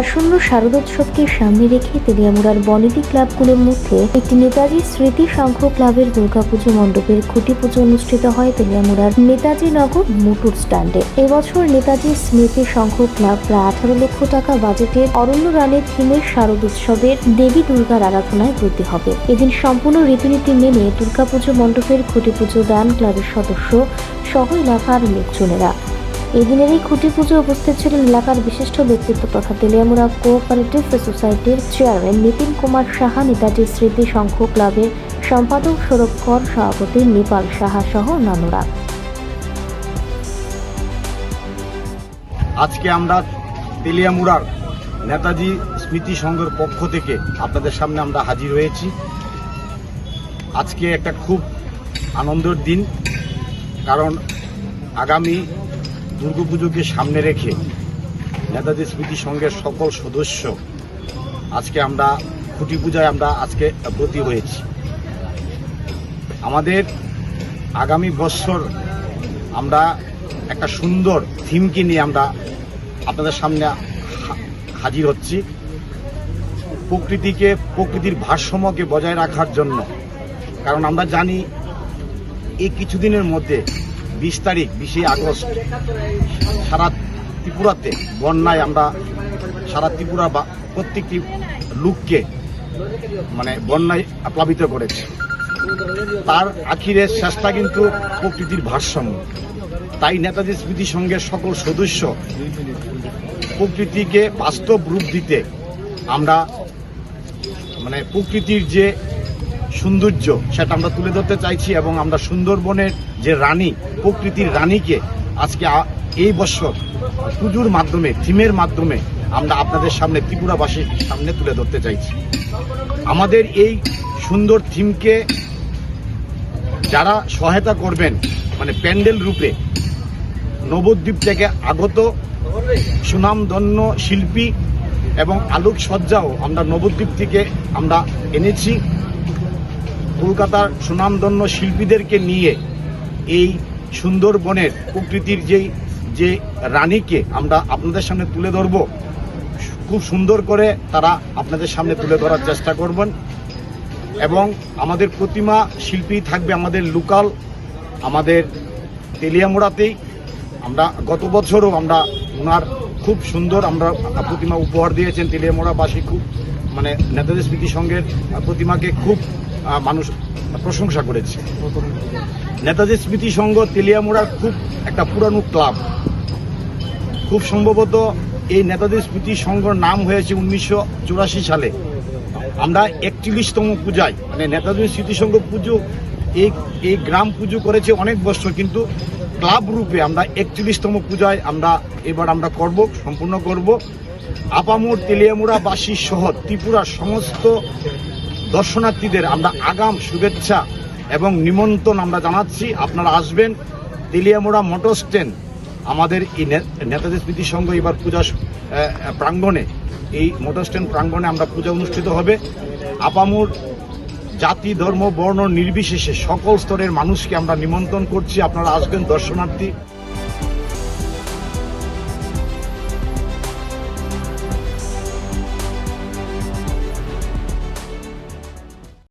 আসন্ন শারদোৎসবকে সামনে রেখে তেলিয়ামুড়ার বনেদি ক্লাবগুলোর মধ্যে একটি নেতাজি স্মৃতি সংঘ ক্লাবের দুর্গাপুজো মণ্ডপের খুঁটি পুজো অনুষ্ঠিত হয় তেলিয়ামুড়ার নেতাজি নগর মোটর স্ট্যান্ডে। এবছর নেতাজি স্মৃতি সংঘ ক্লাব প্রায় আঠারো লক্ষ টাকা বাজেটের অরণ্য রানের থিমের শারদোৎসবের দেবী দুর্গার আরাধনায় ব্রতী হবে। এদিন সম্পূর্ণ রীতিনীতি মেনে দুর্গাপুজো মণ্ডপের খুঁটি পুজো দান ক্লাবের সদস্য সহ এলাকার লোকজনেরা। এদিনের এই খুঁটি পুজো উপস্থিত ছিলেন এলাকার বিশিষ্ট ব্যক্তিত্ব তথা তেলিয়ামুড়া কোঅপারেটিভ সোসাইটির চেয়ারম্যান নিতিন কুমার সাহা, নেতাজি স্মৃতি সংঘ ক্লাবের সম্পাদক সৌরভ কর, সভাপতি নেপাল সাহা সহ অন্যান্যরা। আজকে আমরা তেলিয়ামুড়ার নেতাজি স্মৃতি সংঘের পক্ষ থেকে আপনাদের সামনে আমরা হাজির হয়েছি। আজকে একটা খুব আনন্দের দিন, কারণ আগামী দুর্গাপুজোকে সামনে রেখে নেতাজি স্মৃতি সংঘের সকল সদস্য আজকে আমরা খুঁটি পূজায় আমরা আজকে ব্রতী হয়েছি। আমাদের আগামী বছর আমরা একটা সুন্দর থিমকে নিয়ে আমরা আপনাদের সামনে হাজির হচ্ছি। প্রকৃতিকে, প্রকৃতির ভারসাম্যকে বজায় রাখার জন্য। কারণ আমরা জানি, এই কিছুদিনের মধ্যে বিশ তারিখ, বিশে আগস্ট, সারা ত্রিপুরাতে বন্যায় আমরা সারা ত্রিপুরা বা প্রত্যেকটি লোককে মানে বন্যায় প্লাবিত করেছে। তার আখিরের শেষটা কিন্তু প্রকৃতির ভারসাম্য। তাই নেতাজি স্মৃতি সংঘের সকল সদস্য প্রকৃতিকে বাস্তব রূপ দিতে আমরা মানে প্রকৃতির যে সৌন্দর্য সেটা আমরা তুলে ধরতে চাইছি এবং আমরা সুন্দরবনের যে রানী, প্রকৃতির রানীকে আজকে এই বছর পুজোর মাধ্যমে, থিমের মাধ্যমে আমরা আপনাদের সামনে ত্রিপুরাবাসীর সামনে তুলে ধরতে চাইছি। আমাদের এই সুন্দর থিমকে যারা সহায়তা করবেন মানে প্যান্ডেল রূপে নবদ্বীপ থেকে আগত সুনামধন্য শিল্পী এবং আলোকসজ্জাও আমরা নবদ্বীপ থেকে আমরা এনেছি। কলকাতার সুনামধন্য শিল্পীদেরকে নিয়ে এই সুন্দরবনের প্রকৃতির যেই, যে রানীকে আমরা আপনাদের সামনে তুলে ধরব, খুব সুন্দর করে তারা আপনাদের সামনে তুলে ধরার চেষ্টা করবেন। এবং আমাদের প্রতিমা শিল্পী থাকবে আমাদের লোকাল, আমাদের তেলিয়ামোড়াতেই। আমরা গত বছরও আমরা ওনার খুব সুন্দর আমরা প্রতিমা উপহার দিয়েছেন তেলিয়ামুড়াবাসী খুব মানে নেতাজি স্মৃতি সংঘের প্রতিমাকে খুব মানুষ প্রশংসা করেছে। নেতাজি স্মৃতি সংঘ তেলিয়ামুড়ার খুব একটা পুরানো ক্লাব। খুব সম্ভবত এই নেতাজি স্মৃতি সংঘর নাম হয়েছে উনিশশো চুরাশি সালে। আমরা একচল্লিশতম পূজায় মানে নেতাজি স্মৃতিসংঘ পুজো, এই এই গ্রাম পুজো করেছে অনেক বছর, কিন্তু ক্লাব রূপে আমরা একচল্লিশতম পূজায় আমরা, এবার আমরা করব, সম্পূর্ণ করব। আপামোর তেলিয়ামুড়াবাসী সহ ত্রিপুরার সমস্ত দর্শনার্থীদের আমরা আগাম শুভেচ্ছা এবং নিমন্ত্রণ আমরা জানাচ্ছি। আপনারা আসবেন। তেলিয়ামুড়া মোটর স্ট্যান্ড, আমাদের এই নে- নেতাজি স্মৃতি সংঘ এবার পূজা প্রাঙ্গণে, এই মোটর স্ট্যান্ড প্রাঙ্গণে আমরা পূজা অনুষ্ঠিত হবে। আপামুর জাতি, ধর্ম, বর্ণ নির্বিশেষে সকল স্তরের মানুষকে আমরা নিমন্ত্রণ করছি। আপনারা আসবেন দর্শনার্থী।